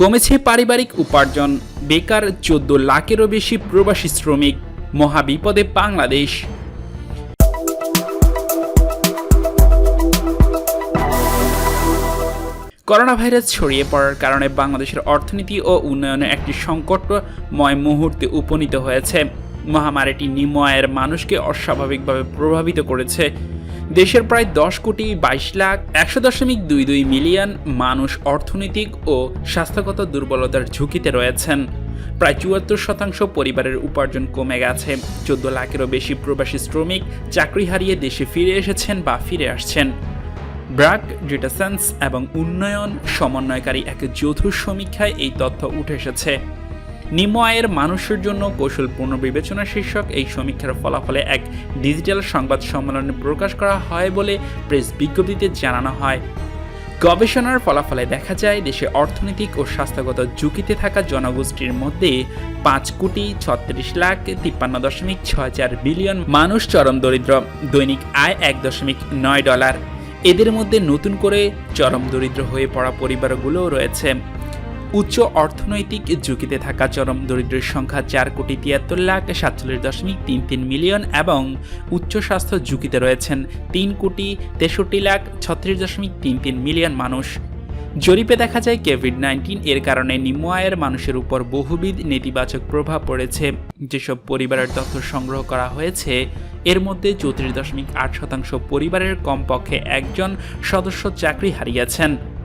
কমেছে পারিবারিক উপার্জন। বেকার চোদ্দ লাখেরও বেশি প্রবাসী শ্রমিক। মহাবিপদে বাংলাদেশ। করোনা ভাইরাস ছড়িয়ে পড়ার কারণে বাংলাদেশের অর্থনীতি ও উন্নয়নে একটি সংকটময় মুহূর্তে উপনীত হয়েছে। মহামারীটি নিম্ন আয়ের মানুষকে অস্বাভাবিকভাবে প্রভাবিত করেছে। দেশের প্রায় দশ কোটি বাইশ লাখ একশো দশমিক দুই দুই মিলিয়ন মানুষ অর্থনৈতিক ও স্বাস্থ্যগত দুর্বলতার ঝুঁকিতে রয়েছেন। প্রায় চুয়াত্তর শতাংশ পরিবারের উপার্জন কমে গেছে। চোদ্দ লাখেরও বেশি প্রবাসী শ্রমিক চাকরি হারিয়ে দেশে ফিরে এসেছেন বা ফিরে আসছেন। ব্রাক ডেটা সায়েন্স এবং উন্নয়ন সমন্বয়কারী এক যৌথ সমীক্ষায় এই তথ্য উঠে এসেছে। নিম্ন আয়ের মানুষের জন্য কৌশল পুনর্বিবেচনা শীর্ষক এই সমীক্ষার ফলাফলে এক ডিজিটাল সংবাদ সম্মেলনে প্রকাশ করা হয় বলে প্রেস বিজ্ঞপ্তিতে জানানো হয়। গবেষণার ফলাফলে দেখা যায়, দেশে অর্থনৈতিক ও স্বাস্থ্যগত ঝুঁকিতে থাকা জনগোষ্ঠীর মধ্যে পাঁচ কোটি ছত্রিশ লাখ তিপ্পান্ন দশমিক ছয় চার বিলিয়ন মানুষ চরম দরিদ্র। দৈনিক আয় এক দশমিক নয় ডলার। এদের মধ্যে নতুন করে চরম দরিদ্র হয়ে পড়া পরিবারগুলোও রয়েছে। উচ্চ অর্থনৈতিক ঝুঁকিতে থাকা চরম দরিদ্রের সংখ্যা চার কোটি তিয়াত্তর লাখ সাতচল্লিশ দশমিক তিন তিন মিলিয়ন এবং উচ্চ স্বাস্থ্য ঝুঁকিতে রয়েছেন তিন কোটি তেষট্টি লাখ ছত্রিশ দশমিক তিন তিন মিলিয়ন মানুষ। জরিপে দেখা যায় কোভিড নাইন্টিন এর কারণে নিম্ন আয়ের মানুষের উপর বহুবিধ নেতিবাচক প্রভাব পড়েছে। যেসব পরিবারের তথ্য সংগ্রহ করা হয়েছে, এর মধ্যে চৌত্রিশ দশমিক আট শতাংশ পরিবারের কমপক্ষে একজন সদস্য চাকরি হারিয়েছেন।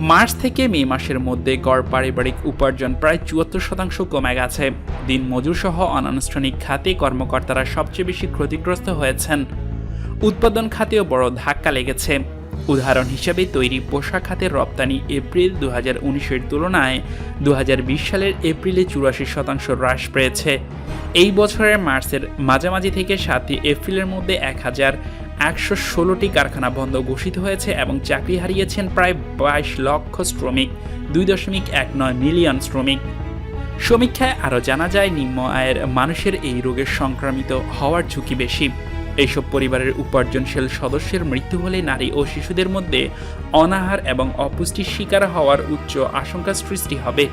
মার্চ থেকে মে মাসের মধ্যে গড় পারিবারিক উপার্জন প্রায় চুয়াত্তর শতাংশ কমে গেছে। দিন মজুরসহ অনানুষ্ঠানিক খাতে কর্মকর্তারা সবচেয়ে বেশি ক্ষতিগ্রস্ত হয়েছেন। উৎপাদন খাতেও বড় ধাক্কা লেগেছে। উদাহরণ হিসেবে তৈরি পোশাক খাতের রপ্তানি এপ্রিল দু হাজার তুলনায় দু হাজার বিশ সালের এপ্রিলে চুরাশি শতাংশ হ্রাস পেয়েছে। এই বছরের মার্চের মাঝামাঝি থেকে সাতই এপ্রিলের মধ্যে এক হাজার একশো ষোলোটি কারখানা বন্ধ ঘোষিত হয়েছে এবং চাকরি হারিয়েছেন প্রায় বাইশ লক্ষ শ্রমিক, দুই দশমিক এক নয় মিলিয়ন শ্রমিক। সমীক্ষায় আরও জানা যায়, নিম্ন আয়ের মানুষের এই রোগের সংক্রামিত হওয়ার ঝুঁকি বেশি। এইসব পরিবারের উপার্জনশীল সদস্যের মৃত্যু হলে নারী ও শিশুদের মধ্যে অনাহার এবং অপুষ্টির শিকার হওয়ার উচ্চ আশঙ্কা সৃষ্টি হবে।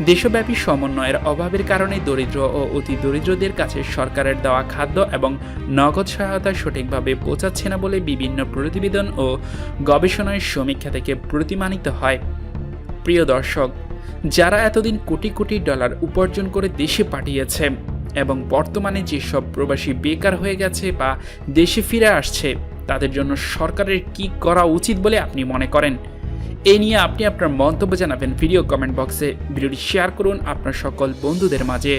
দেশব্যাপী সমন্বয়ের অভাবের কারণে দরিদ্র ও অতি দরিদ্রদের কাছে সরকারের দেওয়া খাদ্য এবং নগদ সহায়তা সঠিকভাবে পৌঁছাচ্ছে না বলে বিভিন্ন প্রতিবেদন ও গবেষণার সমীক্ষা থেকে প্রতিমানিত হয়। প্রিয় দর্শক, যারা এতদিন কোটি কোটি ডলার উপার্জন করে দেশে পাঠিয়েছে এবং বর্তমানে যেসব প্রবাসী বেকার হয়ে গেছে বা দেশে ফিরে আসছে, তাদের জন্য সরকারের কি করা উচিত বলে আপনি মনে করেন? এ নিয়ে আপনি আপনার মন্তব্য জানাবেন ভিডিও কমেন্ট বক্সে। ভিডিওটি শেয়ার করুন আপনার সকল বন্ধুদের মাঝে।